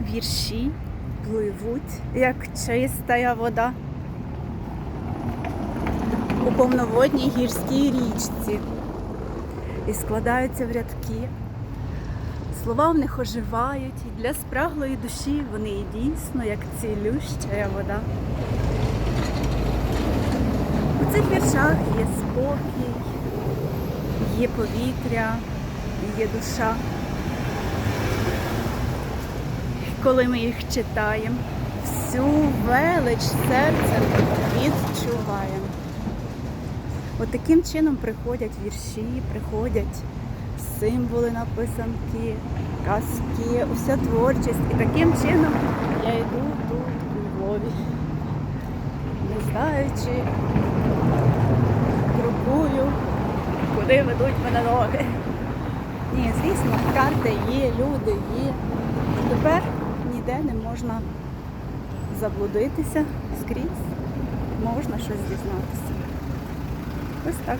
вірші пливуть, як чиста вода у повноводній гірській річці і складаються в рядки. Слова в них оживають, і для спраглої душі вони і дійсно як цілюща вода. У цих віршах є спокій, є повітря, є душа. Коли ми їх читаємо, всю велич серцем відчуваємо. От чином приходять вірші, приходять символи на писанки, казки, уся творчість. І таким чином я йду тут у Львові, не знаючи, крокую, куди ведуть мене ноги. Ні, звісно, карти є, люди є. Тепер ніде не можна заблудитися скрізь, можна щось дізнатися. Ось так.